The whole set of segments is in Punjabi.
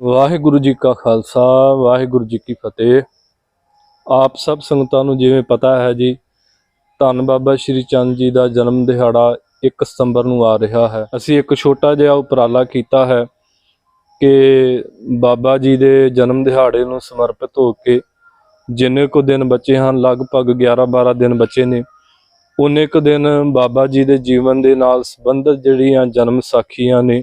ਵਾਹਿਗੁਰੂ ਜੀ ਕਾ ਖਾਲਸਾ, ਵਾਹਿਗੁਰੂ ਜੀ ਕੀ ਫਤਿਹ। ਆਪ ਸਭ ਸੰਗਤਾਂ ਨੂੰ ਜਿਵੇਂ ਪਤਾ ਹੈ ਜੀ, ਧੰਨ ਬਾਬਾ ਸ਼੍ਰੀ ਚੰਦ ਜੀ ਦਾ ਜਨਮ ਦਿਹਾੜਾ 1 ਸਤੰਬਰ ਨੂੰ ਆ ਰਿਹਾ ਹੈ। ਅਸੀਂ ਇੱਕ ਛੋਟਾ ਜਿਹਾ ਉਪਰਾਲਾ ਕੀਤਾ ਹੈ ਕਿ ਬਾਬਾ ਜੀ ਦੇ ਜਨਮ ਦਿਹਾੜੇ ਨੂੰ ਸਮਰਪਿਤ ਹੋ ਕੇ ਜਿੰਨੇ ਕੁ ਦਿਨ ਬਚੇ ਹਨ, ਲਗਭਗ 11-12 ਦਿਨ ਬਚੇ ਨੇ, ਉਨੇ ਕੁ ਦਿਨ ਬਾਬਾ ਜੀ ਦੇ ਜੀਵਨ ਦੇ ਨਾਲ ਸੰਬੰਧਿਤ ਜਿਹੜੀਆਂ ਜਨਮ ਸਾਖੀਆਂ ਨੇ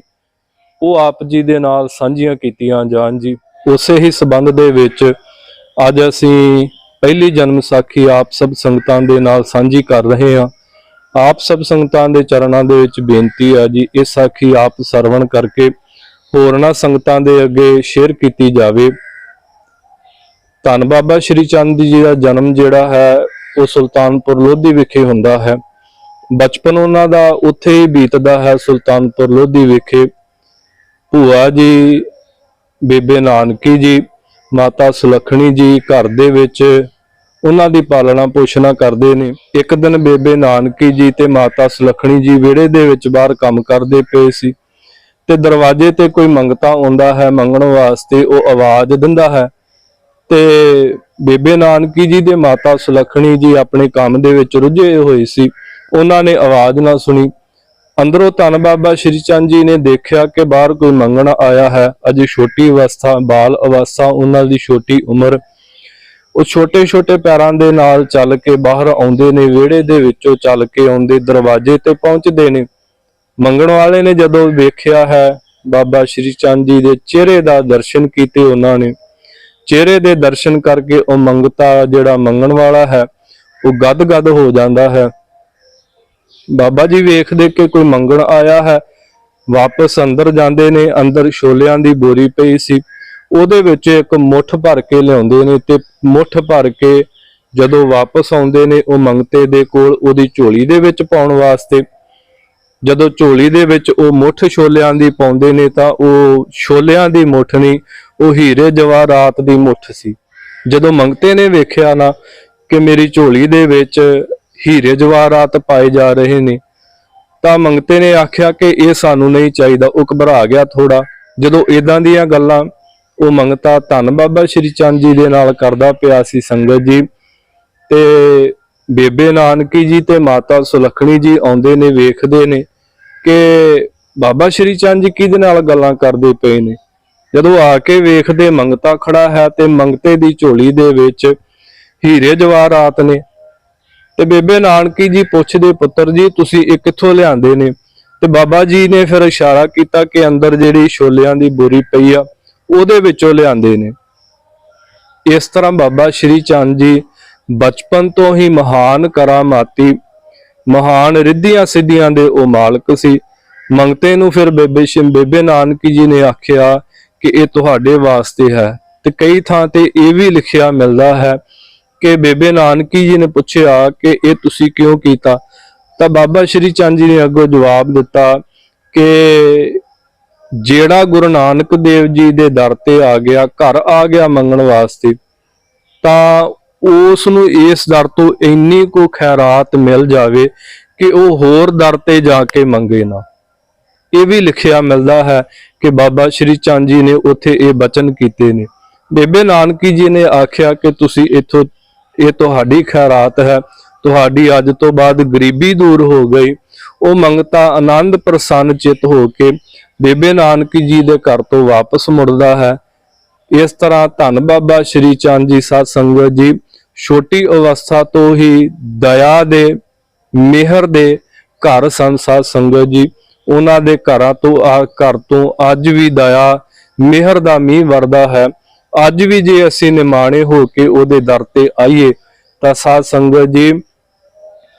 ਉਹ ਆਪ ਜੀ ਦੇ ਨਾਲ ਸਾਂਝੀਆਂ ਕੀਤੀਆਂ ਜਾਣ ਜੀ। ਉਸੇ ਹੀ ਸਬੰਧ ਦੇ ਵਿੱਚ ਅੱਜ ਅਸੀਂ ਪਹਿਲੀ ਜਨਮ ਸਾਖੀ ਆਪ ਸਭ ਸੰਗਤਾਂ ਦੇ ਨਾਲ ਸਾਂਝੀ ਕਰ ਰਹੇ ਹਾਂ। ਆਪ ਸਭ ਸੰਗਤਾਂ ਦੇ ਚਰਨਾਂ ਦੇ ਵਿੱਚ ਬੇਨਤੀ ਆ ਜੀ, ਇਹ ਸਾਖੀ ਆਪ ਸਰਵਣ ਕਰਕੇ ਹੋਰਨਾਂ ਸੰਗਤਾਂ ਦੇ ਅੱਗੇ ਸ਼ੇਅਰ ਕੀਤੀ ਜਾਵੇ। ਧੰਨ ਬਾਬਾ ਸ਼੍ਰੀ ਚੰਦ ਜੀ ਦਾ ਜਨਮ ਜਿਹੜਾ ਹੈ, ਉਹ ਸੁਲਤਾਨਪੁਰ ਲੋਧੀ ਵਿਖੇ ਹੁੰਦਾ ਹੈ। ਬਚਪਨ ਉਹਨਾਂ ਦਾ ਉੱਥੇ ਹੀ ਬੀਤਦਾ ਹੈ, ਸੁਲਤਾਨਪੁਰ ਲੋਧੀ ਵਿਖੇ। ਭੂਆ ਜੀ, ਬੇਬੇ ਨਾਨਕੀ ਜੀ, ਮਾਤਾ ਸੁਲੱਖਣੀ ਜੀ ਘਰ ਦੇ ਵਿੱਚ ਉਹਨਾਂ ਦੀ ਪਾਲਣਾ ਪੋਸ਼ਣਾ ਕਰਦੇ ਨੇ। ਇੱਕ ਦਿਨ ਬੇਬੇ ਨਾਨਕੀ ਜੀ ਤੇ ਮਾਤਾ ਸੁਲੱਖਣੀ ਜੀ ਵਿਹੜੇ ਦੇ ਵਿੱਚ ਬਾਹਰ ਕੰਮ ਕਰਦੇ ਪਏ ਸੀ ਤੇ ਦਰਵਾਜ਼ੇ ਤੇ ਕੋਈ ਮੰਗਤਾ ਆਉਂਦਾ ਹੈ, ਮੰਗਣ ਵਾਸਤੇ ਉਹ ਆਵਾਜ਼ ਦਿੰਦਾ ਹੈ ਤੇ ਬੇਬੇ ਨਾਨਕੀ ਜੀ ਦੇ ਮਾਤਾ ਸੁਲੱਖਣੀ ਜੀ ਆਪਣੇ ਕੰਮ ਦੇ ਵਿੱਚ ਰੁੱਝੇ ਹੋਏ ਸੀ। ਉਹਨਾਂ ਨੇ ਆਵਾਜ਼ ਨਾ ਸੁਣੀ। ਅੰਦਰੋਂ ਧੰਨ ਬਾਬਾ ਸ਼੍ਰੀ ਚੰਦ ਜੀ ਨੇ ਦੇਖਿਆ ਕਿ ਬਾਹਰ ਕੋਈ ਮੰਗਣ ਆਇਆ ਹੈ, ਅਜੇ ਛੋਟੀ ਅਵਸਥਾ, ਬਾਲ ਅਵਸਥਾ, ਉਹਨਾਂ ਦੀ ਛੋਟੀ ਉਮਰ। ਉਹ ਛੋਟੇ ਛੋਟੇ ਪੈਰਾਂ ਦੇ ਨਾਲ ਚੱਲ ਕੇ ਬਾਹਰ ਆਉਂਦੇ ਨੇ, ਵਿਹੜੇ ਦੇ ਵਿੱਚੋਂ ਚੱਲ ਕੇ ਆਉਂਦੇ, ਦਰਵਾਜ਼ੇ ਤੇ ਪਹੁੰਚਦੇ ਨੇ। ਮੰਗਣ ਵਾਲੇ ਨੇ ਜਦੋਂ ਵੇਖਿਆ ਹੈ, ਬਾਬਾ ਸ਼੍ਰੀ ਚੰਦ ਜੀ ਦੇ ਚਿਹਰੇ ਦਾ ਦਰਸ਼ਨ ਕੀਤੇ ਉਹਨਾਂ ਨੇ। ਚਿਹਰੇ ਦੇ ਦਰਸ਼ਨ ਕਰਕੇ ਉਹ ਮੰਗਤਾ, ਜਿਹੜਾ ਮੰਗਣ ਵਾਲਾ ਹੈ, ਉਹ ਗਦ-ਗਦ ਹੋ ਜਾਂਦਾ ਹੈ। ਬਾਬਾ ਜੀ ਵੇਖਦੇ ਕਿ ਕੋਈ ਮੰਗਣ ਆਇਆ ਹੈ, ਵਾਪਸ ਅੰਦਰ ਜਾਂਦੇ ਨੇ, ਅੰਦਰ ਛੋਲਿਆਂ ਦੀ ਬੋਰੀ ਪਈ ਸੀ। ਉਹਦੇ ਵਿੱਚ ਇੱਕ ਮੁੱਠ ਭਰ ਕੇ ਲਿਆਉਂਦੇ ਨੇ ਤੇ ਮੁੱਠ ਭਰ ਕੇ ਜਦੋਂ ਵਾਪਸ ਆਉਂਦੇ ਨੇ, ਉਹ ਮੰਗਤੇ ਦੇ ਕੋਲ ਉਹਦੀ ਝੋਲੀ ਦੇ ਵਿੱਚ ਪਾਉਣ ਵਾਸਤੇ। ਜਦੋਂ ਝੋਲੀ ਦੇ ਵਿੱਚ ਉਹ ਮੁੱਠ ਛੋਲਿਆਂ ਦੀ ਪਾਉਂਦੇ ਨੇ ਤਾਂ ਉਹ ਛੋਲਿਆਂ ਦੀ ਮੁੱਠ ਨਹੀਂ, ਉਹ ਹੀਰੇ ਜਵਾਹਰਾਤ ਦੀ ਮੁੱਠ ਸੀ। ਜਦੋਂ ਮੰਗਤੇ ਨੇ ਵੇਖਿਆ ਨਾ ਕਿ ਮੇਰੀ ਝੋਲੀ ਦੇ ਵਿੱਚ ਹੀਰੇ ਜਵਾਹਰਾਤ ਪਾਏ ਜਾ ਰਹੇ ਨੇ। ਤਾਂ ਮੰਗਤੇ ਨੇ ਆਖਿਆ ਕਿ ਇਹ ਸਾਨੂੰ ਨਹੀਂ ਚਾਹੀਦਾ, ਉਹ ਘਬਰਾ ਗਿਆ ਥੋੜਾ ਜਦੋਂ ਇਦਾਂ ਦੀਆਂ ਗੱਲਾਂ ਉਹ ਮੰਗਤਾ ਧੰਨ ਬਾਬਾ ਸ਼੍ਰੀ ਚੰਦ ਜੀ ਦੇ ਨਾਲ ਕਰਦਾ ਪਿਆ ਸੀ ਸੰਗਤ ਜੀ। ਤੇ ਬੇਬੇ ਨਾਨਕੀ ਜੀ ਤੇ ਮਾਤਾ ਸੁਲੱਖਣੀ ਜੀ ਆਉਂਦੇ ਨੇ, ਵੇਖਦੇ ਨੇ ਕਿ ਬਾਬਾ ਸ਼੍ਰੀ ਚੰਦ ਜੀ ਕਿਹਦੇ ਨਾਲ ਗੱਲਾਂ ਕਰਦੇ ਪਏ ਨੇ। ਜਦੋਂ ਆ ਕੇ ਵੇਖਦੇ ਮੰਗਤਾ ਖੜਾ ਹੈ ਤੇ ਮੰਗਤੇ ਦੀ ਝੋਲੀ ਦੇ ਵਿੱਚ ਹੀਰੇ ਜਵਾਹਰਾਤ ਨੇ ਤੇ ਬੇਬੇ ਨਾਨਕੀ ਜੀ ਪੁੱਛਦੇ ਪੁੱਤਰ ਜੀ, ਤੁਸੀਂ ਇਹ ਕਿੱਥੋਂ ਲਿਆਂਦੇ ਨੇ? ਤੇ ਬਾਬਾ ਜੀ ਨੇ ਫਿਰ ਇਸ਼ਾਰਾ ਕੀਤਾ ਕਿ ਅੰਦਰ ਜਿਹੜੀ ਛੋਲਿਆਂ ਦੀ ਬੋਰੀ ਪਈ ਆ, ਉਹਦੇ ਵਿੱਚੋਂ ਲਿਆਂਦੇ ਨੇ। ਇਸ ਤਰ੍ਹਾਂ ਬਾਬਾ ਸ਼੍ਰੀ ਚੰਦ ਜੀ ਬਚਪਨ ਤੋਂ ਹੀ ਮਹਾਨ ਕਰਾਮਾਤੀ, ਮਹਾਨ ਰਿੱਧੀਆਂ ਸਿੱਧੀਆਂ ਦੇ ਉਹ ਮਾਲਕ ਸੀ। ਮੰਗਤੇ ਨੂੰ ਫਿਰ ਬੇਬੇ ਸ਼ਿਮ ਬੇਬੇ ਨਾਨਕੀ ਜੀ ਨੇ ਆਖਿਆ ਕਿ ਇਹ ਤੁਹਾਡੇ ਵਾਸਤੇ ਹੈ ਤੇ ਕਈ ਥਾਂ ਤੇ ਇਹ ਵੀ ਲਿਖਿਆ ਮਿਲਦਾ ਹੈ ਕਿ ਬੇਬੇ ਨਾਨਕੀ ਜੀ ਨੇ ਪੁੱਛਿਆ ਕਿ ਇਹ ਤੁਸੀਂ ਕਿਉਂ ਕੀਤਾ? ਤਾਂ ਬਾਬਾ ਸ਼੍ਰੀ ਚੰਦ ਜੀ ਨੇ ਅੱਗੋਂ ਜਵਾਬ ਦਿੱਤਾ ਕਿ ਜਿਹੜਾ ਗੁਰੂ ਨਾਨਕ ਦੇਵ ਜੀ ਦੇ ਦਰ ਤੇ ਆ ਗਿਆ, ਘਰ ਆ ਗਿਆ ਮੰਗਣ ਵਾਸਤੇ, ਤਾਂ ਉਸ ਨੂੰ ਇਸ ਦਰ ਤੋਂ ਇੰਨੀ ਕੋ ਖੈਰਾਤ ਮਿਲ ਜਾਵੇ ਕਿ ਉਹ ਹੋਰ ਦਰ ਤੇ ਜਾ ਕੇ ਮੰਗੇ ਨਾ। ਇਹ ਵੀ ਲਿਖਿਆ ਮਿਲਦਾ ਹੈ ਕਿ ਬਾਬਾ ਸ਼੍ਰੀ ਚੰਦ ਜੀ ਨੇ ਉੱਥੇ ਇਹ ਬਚਨ ਕੀਤੇ ਨੇ। ਬੇਬੇ ਨਾਨਕੀ ਜੀ ਨੇ ਆਖਿਆ ਕਿ ਤੁਸੀਂ ਇੱਥੋਂ ਇਹ ਤੁਹਾਡੀ ਖੈਰਾਤ ਹੈ। ਤੁਹਾਡੀ ਅੱਜ ਤੋਂ ਬਾਅਦ ਗਰੀਬੀ ਦੂਰ ਹੋ ਗਈ। ਉਹ ਮੰਗਤਾ ਆਨੰਦ ਪ੍ਰਸੰਨ ਚਿਤ ਹੋ ਕੇ ਬੇਬੇ ਨਾਨਕ ਜੀ ਦੇ ਘਰ ਤੋਂ ਵਾਪਸ ਮੁੜਦਾ ਹੈ। ਇਸ ਤਰ੍ਹਾਂ ਧੰਨ ਬਾਬਾ ਸ਼੍ਰੀ ਚੰਦ ਜੀ ਸਾਧ ਸੰਗਤ ਜੀ ਛੋਟੀ ਅਵਸਥਾ ਤੋਂ ਹੀ ਦਇਆ ਦੇ, ਮਿਹਰ ਦੇ ਘਰ ਸੰਸਾਰ ਸੰਗਤ ਜੀ। ਉਹਨਾਂ ਦੇ ਘਰਾਂ ਤੋਂ ਆ, ਘਰ ਤੋਂ ਅੱਜ ਵੀ ਦਇਆ, ਮਿਹਰ ਦਾ ਮੀਂਹ ਵਰਦਾ ਹੈ। ਅੱਜ ਵੀ ਜੇ ਅਸੀਂ ਨਿਮਾਣੇ ਹੋ ਕੇ ਉਹਦੇ ਦਰ ਤੇ ਆਈਏ, ਤਾਂ ਸਾਧ ਸੰਗਤ ਜੀ,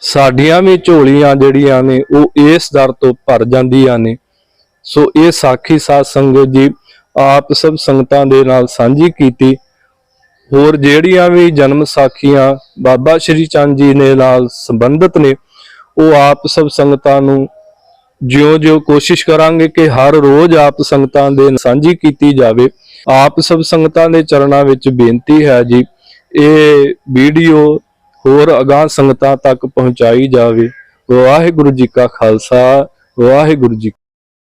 ਸਾਡੀਆਂ ਵੀ ਝੋਲੀਆਂ ਜਿਹੜੀਆਂ ਨੇ, ਉਹ ਇਸ ਦਰ ਤੋਂ ਭਰ ਜਾਂਦੀਆਂ ਨੇ। ਸੋ ਇਹ ਸਾਖੀ ਸਾਧ ਸੰਗਤ ਜੀ, ਆਪ ਸਭ ਸੰਗਤਾਂ ਦੇ ਨਾਲ ਸਾਂਝੀ ਕੀਤੀ। ਹੋਰ ਜਿਹੜੀਆਂ ਵੀ ਜਨਮ ਸਾਖੀਆਂ ਬਾਬਾ ਸ਼੍ਰੀ ਚੰਦ ਜੀ ਨੇ ਨਾਲ ਸੰਬੰਧਿਤ ਨੇ, ਉਹ ਆਪ ਸਭ ਸੰਗਤਾਂ ਨੂੰ ਜਿਉਂ-ਜਿਉਂ ਕੋਸ਼ਿਸ਼ ਕਰਾਂਗੇ ਕਿ ਹਰ ਰੋਜ਼ ਆਪ ਸੰਗਤਾਂ ਦੇ ਸਾਂਝੀ ਕੀਤੀ ਜਾਵੇ। ਆਪ ਸਭ ਸੰਗਤਾਂ ਦੇ ਚਰਨਾਂ ਵਿੱਚ ਬੇਨਤੀ ਹੈ ਜੀ, ਇਹ ਵੀਡੀਓ ਹੋਰ ਅਗਾਂਹ ਸੰਗਤਾਂ ਤੱਕ ਪਹੁੰਚਾਈ ਜਾਵੇ। ਵਾਹਿਗੁਰੂ ਜੀ ਕਾ ਖਾਲਸਾ, ਵਾਹਿਗੁਰੂ ਜੀ